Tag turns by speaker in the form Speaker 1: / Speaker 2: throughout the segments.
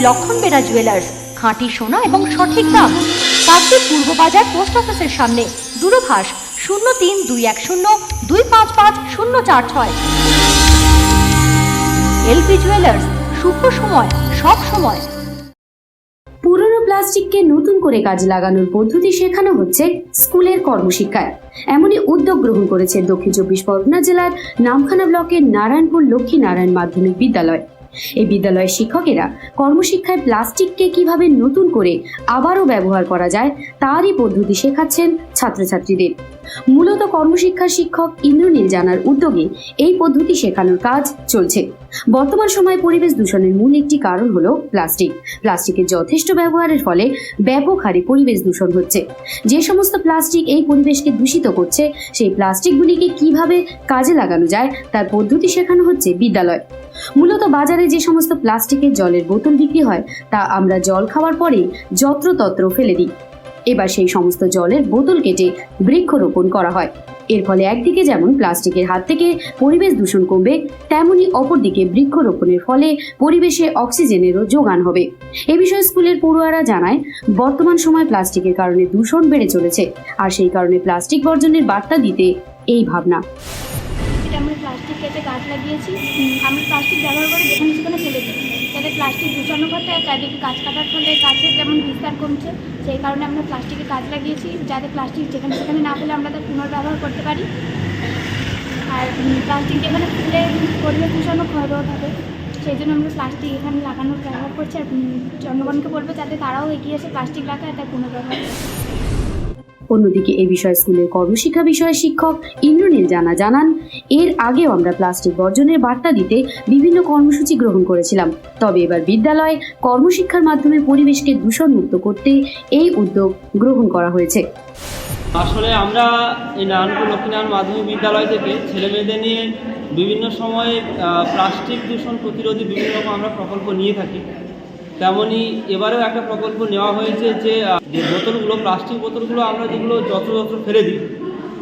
Speaker 1: লক্ষণ বেরা জুয়েলার্স খাঁটি সোনা এবং সঠিক দাম। কাকদ্বীপ পূর্ব বাজার পোস্ট অফিসের সামনে, দূরভাষ শূন্য তিন দুই এক শূন্য দুই পাঁচ পাঁচ শূন্য চার ছয়। এলপি জুয়েলার্স শুভ সময়, সব সময়।
Speaker 2: পুরনো প্লাস্টিককে নতুন করে কাজে লাগানোর পদ্ধতি শেখানো হচ্ছে স্কুলের কর্মশিক্ষায়। এমনই উদ্যোগ গ্রহণ করেছে দক্ষিণ চব্বিশ পরগনা জেলার নামখানা ব্লকের নারায়ণপুর লক্ষ্মী নারায়ণ মাধ্যমিক বিদ্যালয়। এই বিদ্যালয়ের শিক্ষকেরা কর্মশিক্ষায় প্লাস্টিককে কীভাবে নতুন করে আবারও ব্যবহার করা যায়, তারই পদ্ধতি শেখাচ্ছেন ছাত্রছাত্রীদের। মূলত কর্মশিক্ষার শিক্ষক ইন্দ্রনীল জানার উদ্যোগে এই পদ্ধতি শেখানোর কাজ চলছে। বর্তমান সময়ে পরিবেশ দূষণের মূল একটি কারণ হলো প্লাস্টিক। প্লাস্টিকের যথেষ্ট ব্যবহারের ফলে ব্যাপক হারে পরিবেশ দূষণ হচ্ছে। যে সমস্ত প্লাস্টিক এই পরিবেশকে দূষিত করছে, সেই প্লাস্টিকগুলিকে কীভাবে কাজে লাগানো যায়, তার পদ্ধতি শেখানো হচ্ছে বিদ্যালয়। মূলত বাজারে যে সমস্ত প্লাস্টিকের জলের বোতল বিক্রি হয়, তা আমরা জল খাওয়ার পরে যত্রতত্র ফেলে দিই। এবার সেই সমস্ত জলের বোতল কেটে বৃক্ষরোপণ করা হয়। এর ফলে একদিকে যেমন প্লাস্টিকের হাত থেকে পরিবেশ দূষণ কমবে, তেমনি অপরদিকে বৃক্ষরোপণের ফলে পরিবেশে অক্সিজেনেরও যোগান হবে। এ বিষয়ে স্কুলের পড়ুয়ারা জানায়, বর্তমান সময় প্লাস্টিকের কারণে দূষণ বেড়ে চলেছে, আর সেই কারণে প্লাস্টিক বর্জনের বার্তা দিতে এই ভাবনা।
Speaker 3: প্লাস্টিক কেটে গাছ লাগিয়েছি। আমরা প্লাস্টিক ব্যবহার করে যেখানে সেখানে ফেলে দিই যাতে প্লাস্টিক দূষণ ঘটে চারিদিকে গাছ কাটার ফলে গাছের যেমন বিস্তার কমছে, সেই কারণে আমরা প্লাস্টিকে গাছ লাগিয়েছি। যাতে প্লাস্টিক যেখানে সেখানে না ফেলে আমরা তার পুনর্ব্যবহার করতে পারি। আর প্লাস্টিক যেখানে ফেলে পরিবেশ দূষণও রোধ হবে। সেই জন্য আমরা প্লাস্টিক এখানে লাগানোর ব্যবহার করছি। আর জনগণকে বলব যাতে তারাও এগিয়ে এসে প্লাস্টিক লাগায় তার পুনর্ব্যবহার
Speaker 2: অন্যদিকে এ বিষয়ে স্কুলের কর্মশিক্ষা বিষয়ে শিক্ষক ইন্দ্রনীল জানা জানান, এর আগেও আমরা প্লাস্টিক বর্জনের বার্তা দিতে বিভিন্ন কর্মসূচি গ্রহণ করেছিলাম। তবে এবার বিদ্যালয়ে কর্মশিক্ষার মাধ্যমে পরিবেশকে দূষণমুক্ত করতে এই উদ্যোগ গ্রহণ করা হয়েছে।
Speaker 4: আসলে আমরা এই নারায়ণপুর লক্ষ্মীনারায়ণ মাধ্যমিক বিদ্যালয় থেকে ছেলে মেয়েদের নিয়ে বিভিন্ন সময়ে প্লাস্টিক দূষণ প্রতিরোধী বিভিন্ন রকম আমরা প্রকল্প নিয়ে থাকি। তেমনই এবারেও একটা প্রকল্প নেওয়া হয়েছে যে যে বোতলগুলো, প্লাস্টিক বোতলগুলো আমরা যেগুলো যত্র যত্র ফেলে দিই,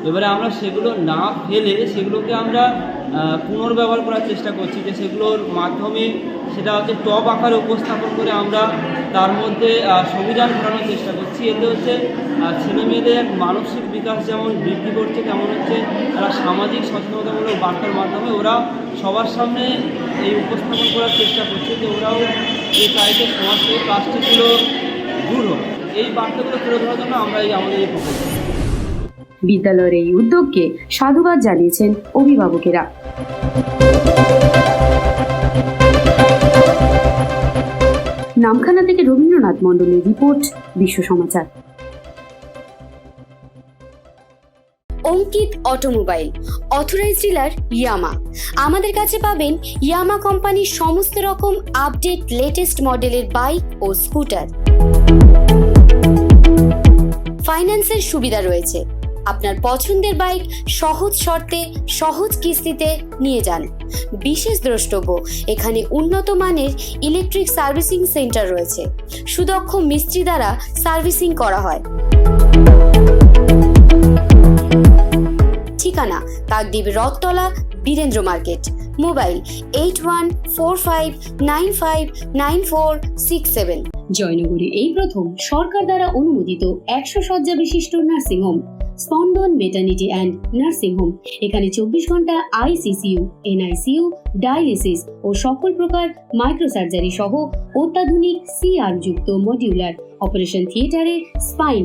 Speaker 4: এবারে আমরা সেগুলো না ফেলে সেগুলোকে আমরা পুনর্ব্যবহার করার চেষ্টা করছি যে সেগুলোর মাধ্যমে সেটা হচ্ছে টপ আকারে উপস্থাপন করে আমরা তার মধ্যে সবুজায়ন ঘটানোর চেষ্টা করছি। এতে হচ্ছে ছেলে মেয়েদের মানসিক বিকাশ যেমন বৃদ্ধি করছে, তেমন হচ্ছে তারা সামাজিক সচেতনতামূলক বার্তার মাধ্যমে ওরা সবার সামনে এই উপস্থাপন করার চেষ্টা করছে যে ওরাও এই চাইতে সমাজ থেকে প্লাস্টিকগুলো দূর হোক। এই বার্তাগুলো তুলে ধরার জন্য আমরা এই আমাদের এই প্রকল্প।
Speaker 2: বিদ্যালয়ের এই উদ্যোগকে সাধুবাদ জানিয়েছেন অভিভাবকেরা। নামখানা থেকে রবীন্দ্রনাথ মণ্ডলের report, Bishwa Samachar. Ankit automobile, authorise dealer Yamaha. আমাদের কাছে পাবেন ইয়ামা কোম্পানির সমস্ত রকম আপডেট লেটেস্ট মডেলের বাইক ও স্কুটার। ফাইন্যান্সের সুবিধা রয়েছে। আপনার পছন্দের বাইক সহজ শর্তে, সহজ কিস্তিতে নিয়ে যান। বিশেষ দ্রষ্টব্য, এখানে উন্নত মানের ইলেকট্রিক সার্ভিসিং সেন্টার রয়েছে। সুদক্ষ মিস্ত্রি দ্বারা সার্ভিসিং করা হয়। ঠিকানা Kakdwip Rathatala, Birendra market. Mobile eight one four five nine five nine four six seven জয়নগরে এই প্রথম সরকার দ্বারা অনুমোদিত একশো শয্যা বিশিষ্ট নার্সিংহোম স্পন্দন মেটার্নিটি অ্যান্ড নার্সিং হোম এখানে চব্বিশ ঘণ্টা আইসিসিউ এনআইসিউ ডায়ালিসিস ও সকল প্রকার মাইক্রোসার্জারি সহ অত্যাধুনিক সিআর যুক্ত মডিউলার অপারেশন থিয়েটারে স্পাইন